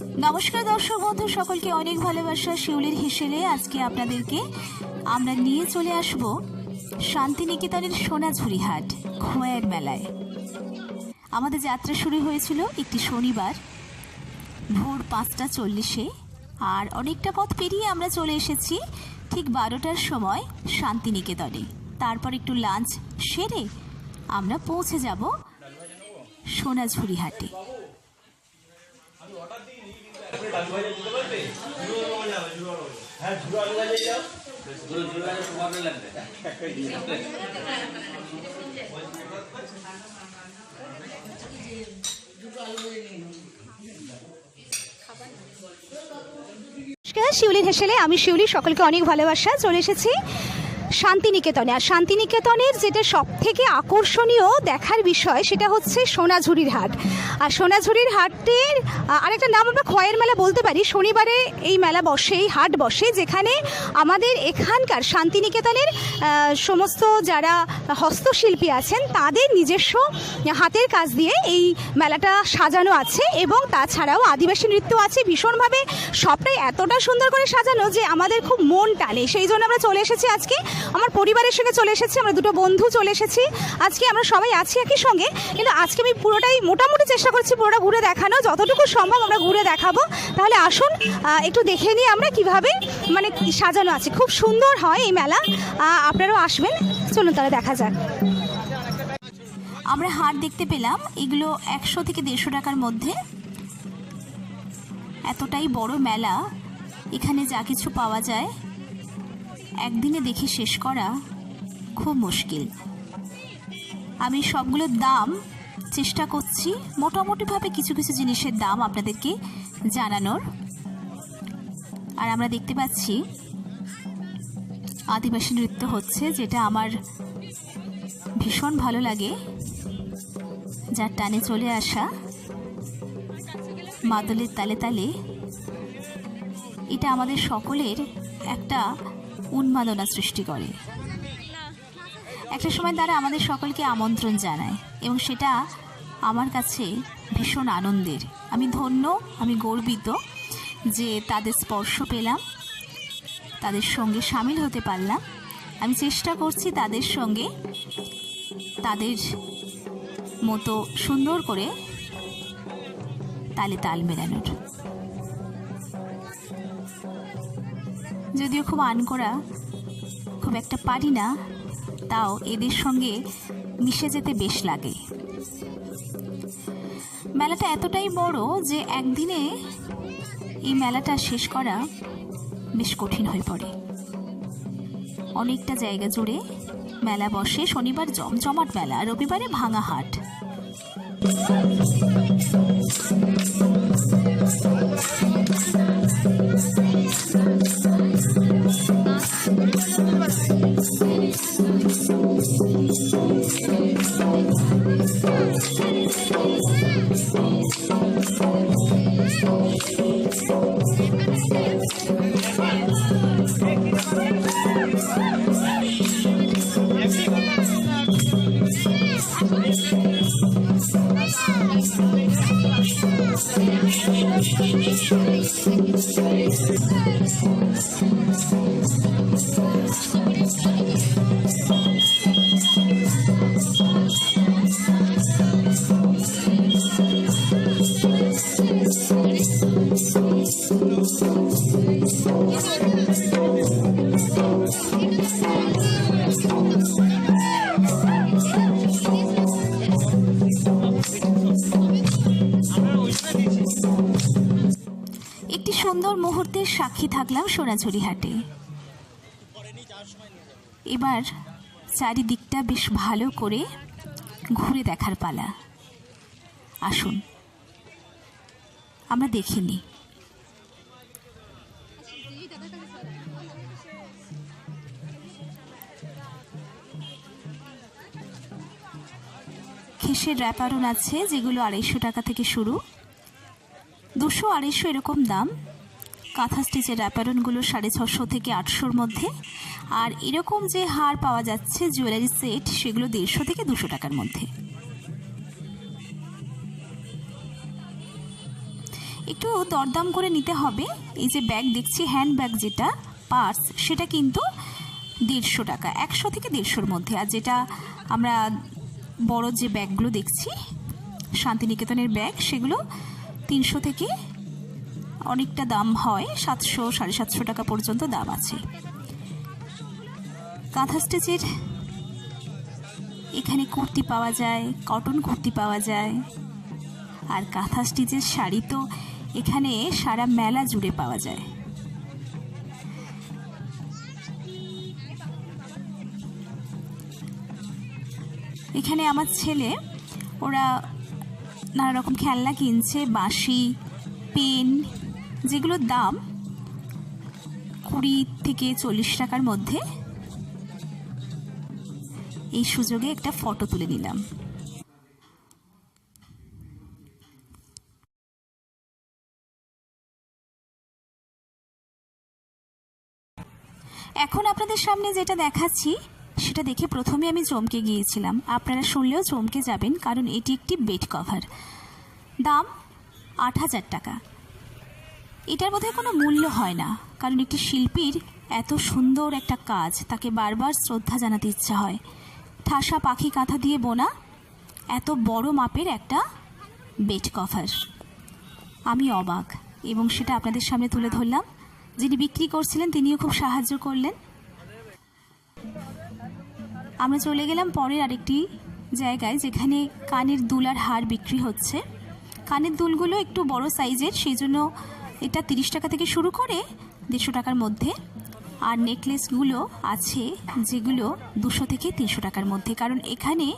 নমস্কার দর্শক বন্ধু, সকলকে অনেক ভালোবাসা শিউলির হিসেলে আজকে আপনাদেরকে আমরা নিয়ে চলে আসব শান্তিনিকেতনের সোনাঝুরি হাট খোয়ার মেলায়। আমাদের যাত্রা শুরু হয়েছিল একটি শনিবার, ভোর পাঁচটা চল্লিশে, আর অনেকটা পথ পেরিয়ে আমরা চলে এসেছি ঠিক বারোটার সময় শান্তিনিকেতনে। তারপর একটু লাঞ্চ সেরে আমরা পৌঁছে যাব সোনাঝুরি হাটে। শিউলির হেসেলে আমি শিউলি সকলকে অনেক ভালোবাসা। চলে এসেছি শান্তিনিকেতনে। আর শান্তিনিকেতনের যেটা সব থেকে আকর্ষণীয় দেখার বিষয়, সেটা হচ্ছে সোনাঝুরির হাট। আর সোনাঝুরির হাটের আরেকটা নাম আমরা খয়ের মেলা বলতে পারি। শনিবারে এই মেলা বসে, এই হাট বসে, যেখানে আমাদের এখানকার শান্তিনিকেতনের সমস্ত যারা হস্তশিল্পী আছেন, তাদের নিজস্ব হাতের কাজ দিয়ে এই মেলাটা সাজানো আছে এবং তাছাড়াও আদিবাসী নৃত্য আছে। ভীষণভাবে সবটাই এতটা সুন্দর করে সাজানো যে আমাদের খুব মন টানে। সেই জন্য আমরা চলে এসেছি আজকে আমার পরিবারের সঙ্গে চলে এসেছি, আমরা দুটো বন্ধু চলে এসেছি। আজকে আমরা সবাই আছি একই সঙ্গে, কিন্তু আজকে আমি পুরোটাই মোটামুটি চেষ্টা করছি পুরোটা ঘুরে দেখানো, যতটুকু সম্ভব আমরা ঘুরে দেখাবো। তাহলে আসুন একটু দেখে নিই আমরা কীভাবে মানে সাজানো আছে। খুব সুন্দর হয় এই মেলা আপনারাও আসবেন। চলুন তাহলে দেখা যাক। আমরা হাট দেখতে পেলাম, এগুলো একশো থেকে দেড়শো টাকার মধ্যে। এতটাই বড় মেলা, এখানে যা কিছু পাওয়া যায়। একদিনে দেখে শেষ করা খুব মুশকিল। আমি সবগুলোর দাম চেষ্টা করছি, মোটামুটিভাবে কিছু কিছু জিনিসের দাম আপনাদেরকে জানানোর। আর আমরা দেখতে পাচ্ছি, আদিবাসী নৃত্য হচ্ছে যেটা আমার ভীষণ ভালো লাগে, যার টানে চলে আসা মাদলের তালে তালে। এটা আমাদের সকলের একটা উন্মাদনা সৃষ্টি করে। একটা সময় তারা আমাদের সকলকে আমন্ত্রণ জানায় এবং সেটা আমার কাছে ভীষণ আনন্দের। আমি ধন্য, আমি গর্বিত যে তাদের স্পর্শ পেলাম, তাদের সঙ্গে সামিল হতে পারলাম। আমি চেষ্টা করছি তাদের সঙ্গে তাদের মতো সুন্দর করে তালে তাল মেলানোর। যদিও খুব আন করা খুব একটা পারি না, তাও এদের সঙ্গে মিশে যেতে বেশ লাগে। মেলাটা এতটাই বড় যে একদিনে এই মেলাটা শেষ করা বেশ কঠিন হয়ে পড়ে। অনেকটা জায়গা জুড়ে মেলা বসে, শনিবার জমজমাট মেলা, রবিবারে ভাঙা হাট। একটি সুন্দর মুহূর্তের সাক্ষী থাকলাম সোনাঝুরি হাটে এবার চারিদিকটা বেশ ভালো করে ঘুরে দেখার পালা। আসুন, আমরা দেখিনি খেসের র্যাপারন আছে, যেগুলো আড়াইশো টাকা থেকে শুরু। দুশো আড়াইশো এরকম দাম। কাঁথা স্টিচের র্যাপারনগুলো সাড়ে ছশো থেকে আটশোর মধ্যে। আর এরকম যে হার পাওয়া যাচ্ছে, জুয়েলারি সেট, সেগুলো দেড়শো থেকে দুশো টাকার মধ্যে। একটু দরদাম করে নিতে হবে। এই যে ব্যাগ দেখছি, হ্যান্ড ব্যাগ যেটা, পার্স, সেটা কিন্তু দেড়শো টাকা, একশো থেকে দেড়শোর মধ্যে। আর যেটা আমরা বড় যে ব্যাগগুলো দেখছি, শান্তিনিকেতনের ব্যাগ, সেগুলো তিনশো থেকে অনেকটা দাম হয়, সাতশো, সাড়ে সাতশো টাকা পর্যন্ত দাম আছে। কাঁথা স্টেচের এখানে কুর্তি পাওয়া যায়, কটন কুর্তি পাওয়া যায়। আর কাঁথা স্টিচের শাড়ি তো এখানে সারা মেলা জুড়ে পাওয়া যায়। এখানে আমার ছেলে, ওরা নানা রকম খেলনা কিনছে, বাঁশি, পেন যেগুলোর দাম কুড়ি থেকে চল্লিশ টাকার মধ্যে। এই সুযোগে একটা ফটো তুলে নিলাম। এখন আপনাদের সামনে যেটা দেখাচ্ছি সেটা দেখে প্রথমে আমি চমকে গিয়েছিলাম। আপনারা শুনলেও চমকে যাবেন, কারণ এটি একটি বেড কভার। দাম আট হাজার টাকা। এটার বোধহয় কোনো মূল্য হয় না, কারণ একটি শিল্পীর এত সুন্দর একটা কাজ, তাকে বারবার শ্রদ্ধা জানাতে ইচ্ছা হয়। ঠাসা পাখি কাঁথা দিয়ে বোনা এত বড় মাপের একটা বেড কভার। আমি অবাক, এবং সেটা আপনাদের সামনে তুলে ধরলাম। যিনি বিক্রি করছিলেন, তিনিও খুব সাহায্য করলেন। আমরা চলে গেলাম পরের আরেকটি জায়গায়, যেখানে কানের দুল আর হার বিক্রি হচ্ছে। কানের দুলগুলো একটু বড় সাইজের, সেই জন্য এটা তিরিশ টাকা থেকে শুরু করে দেড়শো টাকার মধ্যে। আর নেকলেসগুলো আছে যেগুলো দুশো থেকে তিনশো টাকার মধ্যে, কারণ এখানে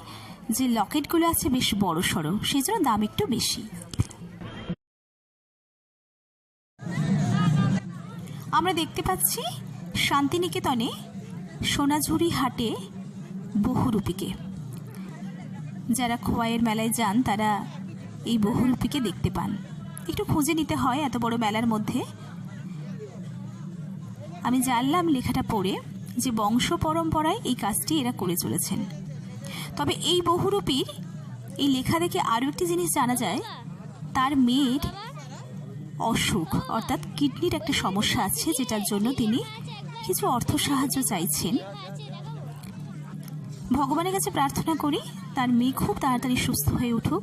যে লকেটগুলো আছে বেশ বড় সড়ো, সেই জন্য দাম একটু বেশি। আমরা দেখতে পাচ্ছি শান্তিনিকেতনে সোনাঝুরি হাটে বহুরূপীকে। যারা খোয়াইয়ের মেলায় যান, তারা এই বহুরূপীকে দেখতে পান। একটু খুঁজে নিতে হয় এত বড় মেলার মধ্যে। আমি জানলাম লেখাটা পড়ে যে বংশ পরম্পরায় এই কাজটি এরা করে চলেছেন। তবে এই বহুরূপীর এই লেখা দেখে আরও একটি জিনিস জানা যায়, তার মেয়ের অসুখ, অর্থাৎ কিডনির একটা সমস্যা আছে, যেটার জন্য তিনি কিছু অর্থ সাহায্য চাইছেন। ভগবানের কাছে প্রার্থনা করি, তার মেয়ে খুব তাড়াতাড়ি সুস্থ হয়ে উঠুক।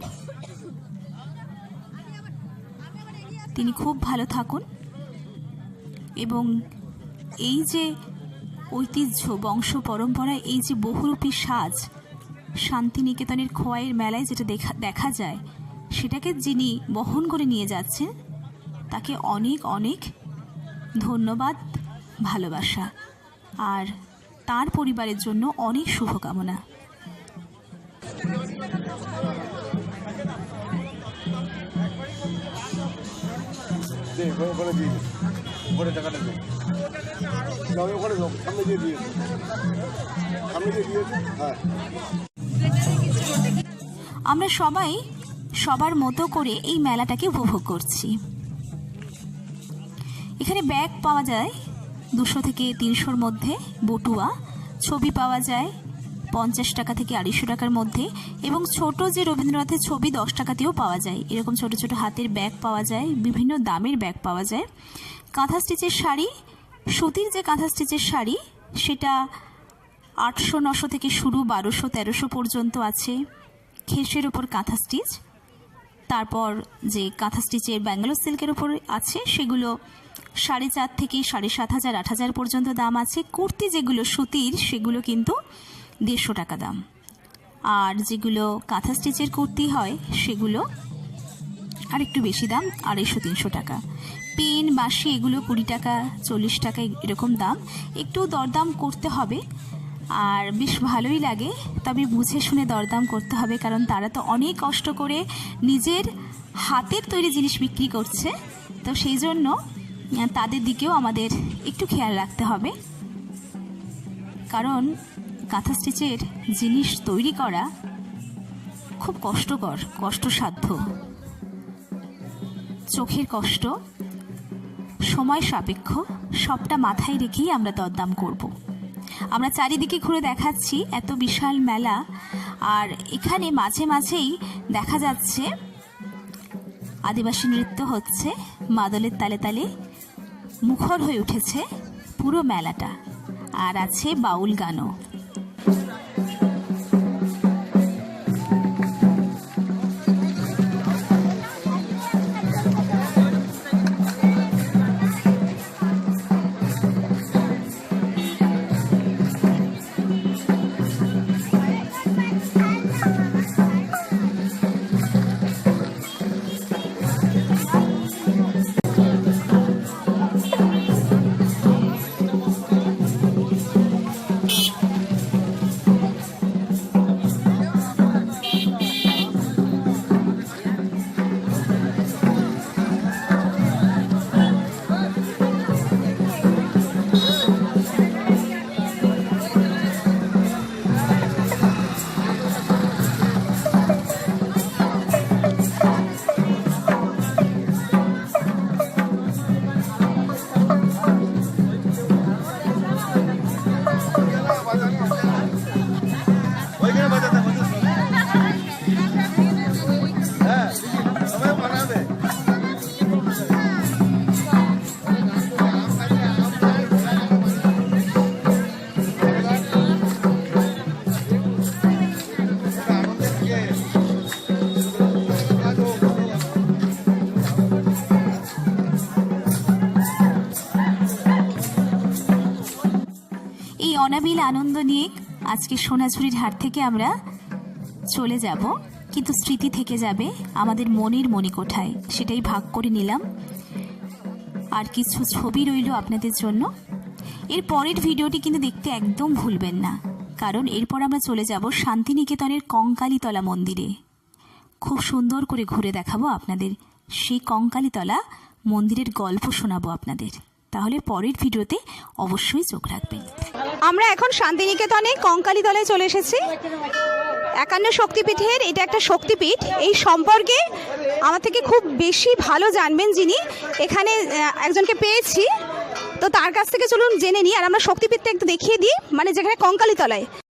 তিনি খুব ভালো থাকুন। এবং এই যে ঐতিহ্য, বংশ পরম্পরায় এই যে বহুরূপী সাজ, শান্তিনিকেতনের খোয়াইয়ের মেলায় যেটা দেখা দেখা যায়, সেটাকে যিনি বহন করে নিয়ে যাচ্ছেন, তাকে অনেক অনেক ধন্যবাদ, ভালোবাসা। আর তার পরিবারের জন্য অনেক শুভকামনা। ওখানে ওখানে দিয়ে দে। ওখানে টাকাটা দে। না, ওখানে দাও, সামনে দিয়ে দিয়ে সামনে দিয়ে দিয়ে হ্যাঁ। আমরা সবাই সবার মতো করে এই মেলাটাকে উপভোগ করছি। এখানে ব্যাগ পাওয়া যায়। দুশো থেকে তিনশোর মধ্যে বটুয়া। ছবি পাওয়া যায় পঞ্চাশ টাকা থেকে আড়াইশো টাকার মধ্যে এবং ছোট যে রবীন্দ্রনাথের ছবি দশ টাকাতেও পাওয়া যায়। এরকম ছোট ছোট হাতের ব্যাগ পাওয়া যায়, বিভিন্ন দামের ব্যাগ পাওয়া যায়। কাঁথা স্টিচের শাড়ি, সুতির যে কাঁথা স্টিচের শাড়ি, সেটা আটশো, নশো থেকে শুরু বারোশো, তেরোশো পর্যন্ত আছে। খেসের ওপর কাঁথা স্টিচ, তারপর যে কাঁথা স্টিচের ব্যাঙ্গালোর সিল্কের ওপর আছে, সেগুলো সাড়ে চার থেকে সাড়ে সাত হাজার, আট হাজার পর্যন্ত দাম আছে। কুর্তি যেগুলো, সুতির, সেগুলো কিন্তু দেড়শো টাকা দাম। আর যেগুলো কাঁথা স্টিচের কুর্তি হয়, সেগুলো আর একটু বেশি দাম, আড়াইশো, তিনশো টাকা। পেন, বাঁশি, এগুলো কুড়ি টাকা, চল্লিশ টাকা, এরকম দাম। একটু দরদাম করতে হবে, আর বেশ ভালোই লাগে, তবে বুঝে শুনে দরদাম করতে হবে, কারণ তারা তো অনেক কষ্ট করে নিজের হাতের তৈরি জিনিস বিক্রি করছে। তো সেই জন্য তাদের দিকেও আমাদের একটু খেয়াল রাখতে হবে। কারণ কাঁথা স্টিচের জিনিস তৈরি করা খুব কষ্টকর, কষ্টসাধ্য। চোখের কষ্ট, সময় সাপেক্ষ, সবটা মাথায় রেখেই আমরা দরদাম করব। আমরা চারিদিকে ঘুরে দেখাচ্ছি এত বিশাল মেলা, আর এখানে মাঝে মাঝেই দেখা যাচ্ছে আদিবাসী নৃত্য হচ্ছে মাদলের তালে তালে মুখর হয়ে উঠেছে পুরো মেলাটা। আর আছে বাউল গানও। নিয়ে আজকে সোনাঝুরির হাট থেকে আমরা চলে যাব। কিন্তু স্মৃতি থেকে যাবে আমাদের মনের মণিকোঠায়। সেটাই ভাগ করে নিলাম। আর কিছু ছবি রইল আপনাদের জন্য। এর পরের ভিডিওটি কিন্তু দেখতে একদম ভুলবেন না। কারণ এরপর আমরা চলে যাব শান্তিনিকেতনের কঙ্কালীতলা মন্দিরে। খুব সুন্দর করে ঘুরে দেখাবো আপনাদের। সেই কঙ্কালীতলা মন্দিরের গল্প শোনাবো আপনাদের। তাহলে পরের ভিডিওতে অবশ্যই চোখ রাখবেন। আমরা এখন শান্তিনিকেতনে কঙ্কালী দলে চলে এসেছি। একান্ন শক্তিপীঠের এটা একটা শক্তিপীঠ। এই সম্পর্কে আমার থেকে খুব বেশি ভালো জানবেন যিনি। এখানে একজনকে পেয়েছি। তো তার কাছ থেকে চলুন জেনে নিই, আর আমরা শক্তিপীঠটা একটু দেখিয়ে দিই মানে যেখানে কঙ্কালী তলায়।